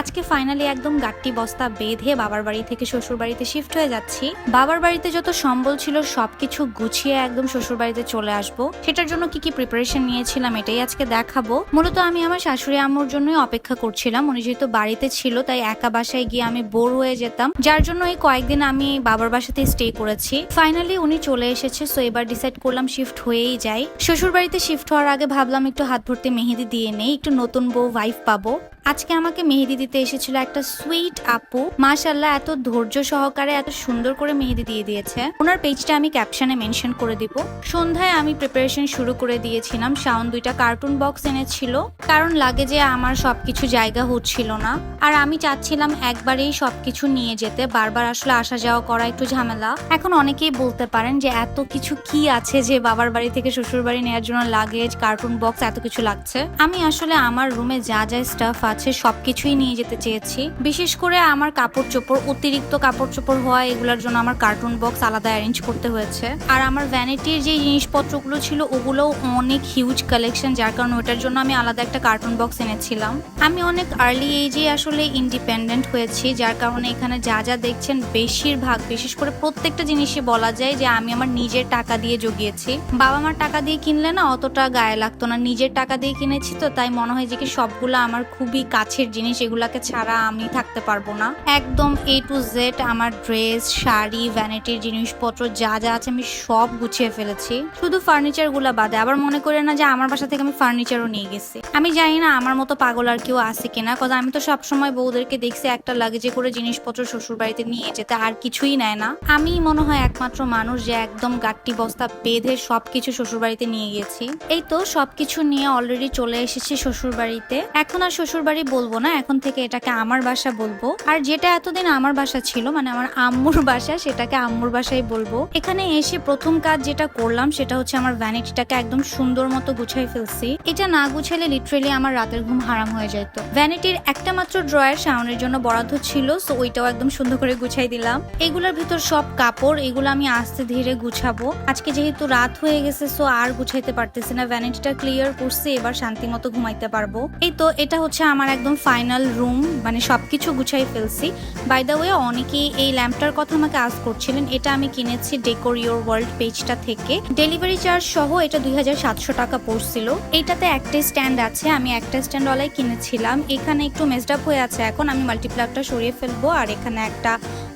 আজকে ফাইনালি একদম গাট্টি বস্তা বেঁধে বাবার বাড়ি থেকে শ্বশুর বাড়িতে শিফট হয়ে যাচ্ছি। বাবার বাড়িতে যত সম্বল ছিল সবকিছু গুছিয়ে একদম শ্বশুর বাড়িতে চলে আসব। সেটার জন্য কি কি প্রিপারেশন নিয়েছিলাম এটাই আজকে দেখাবো। মূলত আমি আমার শাশুড়ি আম্মুর জন্যই অপেক্ষা করছিলাম। উনি যেহেতু বাড়িতে ছিল, তাই একা বাসায় গিয়ে আমি বোর হয়ে যেতাম। যার জন্য এই কয়েকদিন আমি বাবার বাসাতে স্টে করেছি। ফাইনালি উনি চলে এসেছে সো এবার ডিসাইড করলাম শিফট হয়েই যাই। শ্বশুর বাড়িতে শিফট হওয়ার আগে ভাবলাম একটু হাত ভর্তি মেহেদি দিয়ে নেই, একটু নতুন বউ ওয়াইফ পাবো। আজকে আমাকে মেহেদি দিতে এসেছিল একটা সুইট আপু। মাশাল্লাহ এত ধৈর্য সহকারে, এত সুন্দর করে মেহেদি দিয়ে দিয়েছে। ওনার পেজটা আমি ক্যাপশনে মেনশন করে দিব। সন্ধ্যায় আমি প্রিপারেশন শুরু করে দিয়েছিলাম। শাওন দুইটা কার্টুন বক্স এনেছিল। কারণ লাগে যে আমার সবকিছু জায়গা হচ্ছিল না। আর আমি চাচ্ছিলাম একবারেই সবকিছু নিয়ে যেতে। বারবার আসলে আসা যাওয়া করা একটু ঝামেলা। এখন অনেকেই বলতে পারেন যে এত কিছু কি আছে যে বাবার বাড়ি থেকে শ্বশুর বাড়ি নেওয়ার জন্য লাগেজ কার্টুন বক্স এত কিছু লাগছে। আমি আসলে আমার রুমে যা যা স্টাফ আছে সবকিছুই নিয়ে যেতে চেয়েছি। বিশেষ করে আমার কাপড় চোপড় অতিরিক্ত কাপড় চোপড় হওয়া, এগুলোর জন্য আমার কার্টুন বক্স আলাদা অ্যারেঞ্জ করতে হয়েছে। আর আমার ভ্যানিটির যে জিনিসপত্রগুলো ছিল ওগুলোও অনেক হিউজ কালেকশন যার কারণে ওটার জন্য আমি আলাদা একটা কার্টুন বক্স এনেছিলাম। আমি অনেক আর্লি এজে আসলে ইন্ডিপেন্ডেন্ট হয়েছি, যার কারণে এখানে যা যা দেখছেন বেশিরভাগ, বিশেষ করে প্রত্যেকটা জিনিসই বলা যায় যে আমি আমার নিজের টাকা দিয়ে জগিয়েছি। বাবা মার টাকা দিয়ে কিনলে না অতটা গায়ে লাগতো না। নিজের টাকা দিয়ে কিনেছি তো, তাই মনে হয় যে কি সবগুলো আমার খুবই কাছের জিনিস এগুলাকে ছাড়া আমি থাকতে পারব না। একদম এ টু জেড আমার ড্রেস শাড়ি ভ্যানিটির জিনিসপত্র যা যা আছে আমি সব গুছিয়ে ফেলেছি। শুধু ফার্নিচারগুলা বাদে, আবার মনে করে না যে আমার বাসা থেকে আমি ফার্নিচারও নিয়ে গেছি। আমি জানি না আমার মতো পাগল আর কেউ আছে কিনা কারণ আমি তো সবসময় বউদেরকে দেখছি একটা লাগেজে করে জিনিসপত্র শ্বশুর বাড়িতে নিয়ে যেতে, আর কিছুই নেয় না। আমি মনে হয় একমাত্র মানুষ যে একদম গাট্টি বস্তা বেঁধে সবকিছু শ্বশুর বাড়িতে নিয়ে গেছি। এই তো সবকিছু নিয়ে অলরেডি চলে এসেছি শ্বশুর বাড়িতে এখন আর শ্বশুর বাড়ি বলব না, এখন থেকে এটাকে আমার বাসা বলব। আর যেটা এতদিন আমার বাসা ছিল মানে আমার আম্মুর বাসা, সেটাকে আম্মুর বাসাই বলব। এখানে এসে প্রথম কাজ যেটা করলাম, সেটা হচ্ছে আমার ভ্যানিটিটাকে একদম সুন্দর মতো গুছাই ফেলছি। এটা না গুছাইলে লিটারেলি আমার রাতের ঘুম হারাম হয়ে যেত ভ্যানিটির একটা মাত্র ড্রয়ার শাওনের জন্য বরাদ্দ ছিল সো ওইটাও একদম সুন্দর করে গুছাই দিলাম। এগুলোর ভিতর সব কাপড়, এগুলো আমি আস্তে ধীরে গুছাবো। আজকে যেহেতু রাত হয়ে গেছে সো আর গুছাইতে পারতেছি না। ভ্যানিটিটা ক্লিয়ার করছি, এবার শান্তি মতো ঘুমাইতে পারব। এই তো, এটা হচ্ছে আমার একদম ফাইনাল রুম মানে সব কিছু গুছাই ফেলছি। বাই দ্য ওয়ে অনেকেই এই ল্যাম্পটার কথা আমাকে আজ করছিলেন, এটা আমি কিনেছি ডেকোর ইউর ওয়ার্ল্ড পেজটা থেকে। ডেলিভারি চার্জ সহ এটা দুই সাতশো টাকা পড়ছিল। এটাতে একটা স্ট্যান্ড আছে, আমি একটা স্ট্যান্ড ওয়ালাই কিনেছিলাম। এখানে একটু মেসড আপ হয়ে আছে এখন, আমি মাল্টিপ্লাকটা সরিয়ে ফেলব, আর এখানে একটা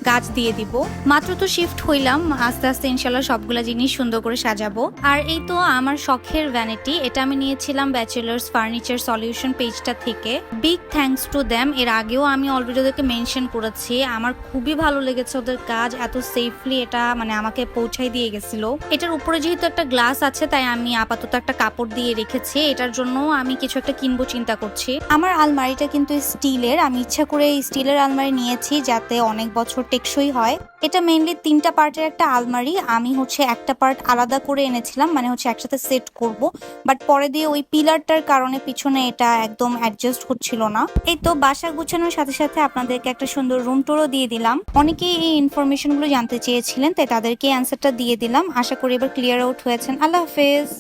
গাছ দিয়ে দিব। মাত্র তো শিফট হইলাম, আস্তে আস্তে ইনশাল্লাহ সবগুলো জিনিস সুন্দর করে সাজাবো। আর এই তো আমার শখের ভ্যানিটি এটা আমি নিয়েছিলাম ব্যাচেলার্স ফার্নিচার সলিউশন পেজটা থেকে। বিগ থ্যাঙ্কস টু দ্যাম এর আগেও আমি অলরেডি ওদেরকে মেনশন করেছি। আমার খুবই ভালো লেগেছে ওদের কাজ, এত সেফলি এটা মানে আমাকে পৌঁছাই দিয়ে গেছিল। এটার উপরে যেহেতু একটা গ্লাস আছে, তাই আমি আপাতত একটা কাপড় দিয়ে রেখেছি। এটার জন্য আমি কিছু একটা কিনবো চিন্তা করছি। আমার আলমারিটা কিন্তু স্টিলের আমি ইচ্ছা করে স্টিলের আলমারি নিয়েছি, যাতে অনেক বছর টেকসই হয়। এটা মেইনলি তিনটা পার্টের একটা আলমারি। আমি হচ্ছে একটা পার্ট আলাদা করে এনেছিলাম মানে হচ্ছে একসাথে সেট করব। বাট পরে দিয়ে ওই পিলারটার কারণে পিছনে এটা একদম অ্যাডজাস্ট হচ্ছিল না। এই তো বাসা গুছানোর সাথে সাথে আপনাদেরকে একটা সুন্দর রুম টুরও দিয়ে দিলাম। অনেকেই এই ইনফরমেশনগুলো জানতে চেয়েছিলেন, তাই তাদেরকে অ্যান্সারটা দিয়ে দিলাম। আশা করি এবার ক্লিয়ার আউট হয়েছেন। আল্লাহ হাফেজ।